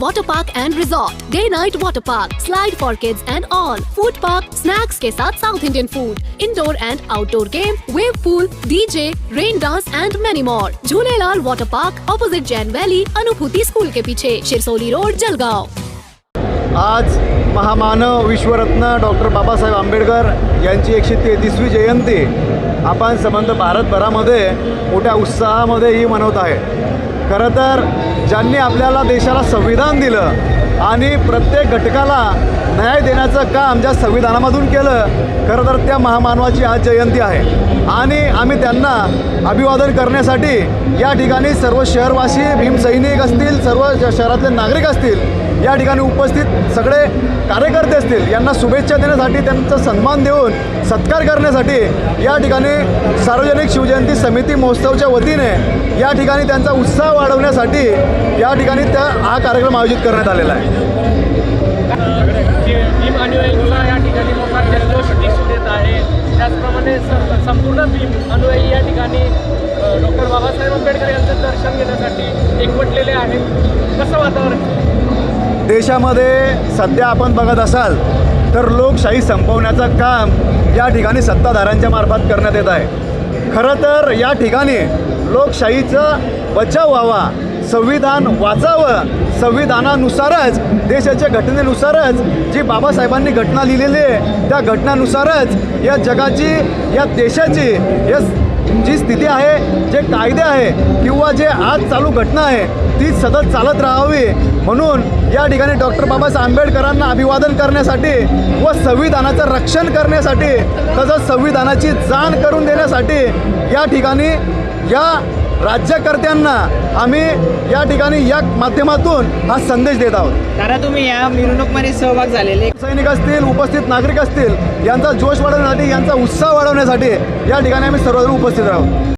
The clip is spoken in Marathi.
water park and resort day night water park slide for kids and all food park snacks के साथ South Indian food indoor and outdoor game wave pool DJ rain dance and many more Jhulelal water park opposite Jain valley Anubhuti school के पीछे शिरसोली रोड जलगांव आज महामानव विश्वरत्न डॉक्टर बाबासाहेब आंबेडकर यांची एकशे तेहतीसवी जयंती आपण संबंध भारतभरामध्ये मोठ्या उत्साहामध्ये ही मनवत आहे खरं तर ज्यांनी आपल्याला देशाला संविधान दिलं आणि प्रत्येक घटकाला न्याय देण्याचं काम ज्या संविधानामधून केलं खरं तर त्या महामानवाची आज जयंती आहे. आणि आम्ही त्यांना अभिवादन करण्यासाठी या ठिकाणी सर्व शहरवासी भीमसैनिक असतील सर्व शहरातले नागरिक असतील या ठिकाणी उपस्थित सगळे कार्यकर्ते असतील यांना शुभेच्छा देण्यासाठी त्यांचा सन्मान देऊन सत्कार करण्यासाठी या ठिकाणी सार्वजनिक शिवजयंती समिती महोत्सवच्या वतीने या ठिकाणी त्यांचा उत्साह वाढवण्यासाठी या ठिकाणी त्या हा कार्यक्रम आयोजित करण्यात आलेला आहे. भीम या ठिकाणी आहे. त्याचप्रमाणे स- संपूर्ण भीम अनुयायी या ठिकाणी डॉक्टर बाबासाहेब आंबेडकर यांचं दर्शन घेण्यासाठी एकवटलेले आहेत. कसं वातावरण? देशामध्ये सध्या आपण बघत असाल तर लोकशाही संपवण्याचं काम या ठिकाणी सत्ताधाऱ्यांच्या मार्फत करण्यात येत आहे. खरं तर या ठिकाणी लोकशाहीचा बचाव व्हावा संविधान वाचावं संविधानानुसारच देशाच्या घटनेनुसारच जी बाबासाहेबांनी घटना लिहिलेली आहे त्या घटनानुसारच या जगाची या देशाची या जी स्थिती आहे जे कायदे आहे किंवा जे आज चालू घटना आहे ती सतत चालत राहावी. म्हणून या ठिकाणी डॉक्टर बाबासाहेब आंबेडकरांना अभिवादन करण्यासाठी व संविधानाचं रक्षण करण्यासाठी तसंच संविधानाची जाण करून देण्यासाठी या ठिकाणी या राज्यकर्त्यांना आम्ही या ठिकाणी या माध्यमातून हा संदेश देत आहोत. दादा तुम्ही या मिरवणूकमध्ये सहभाग झालेले. सैनिक असतील उपस्थित नागरिक असतील यांचा जोश वाढवण्यासाठी यांचा उत्साह वाढवण्यासाठी या ठिकाणी आम्ही सर्वजण उपस्थित आहोत.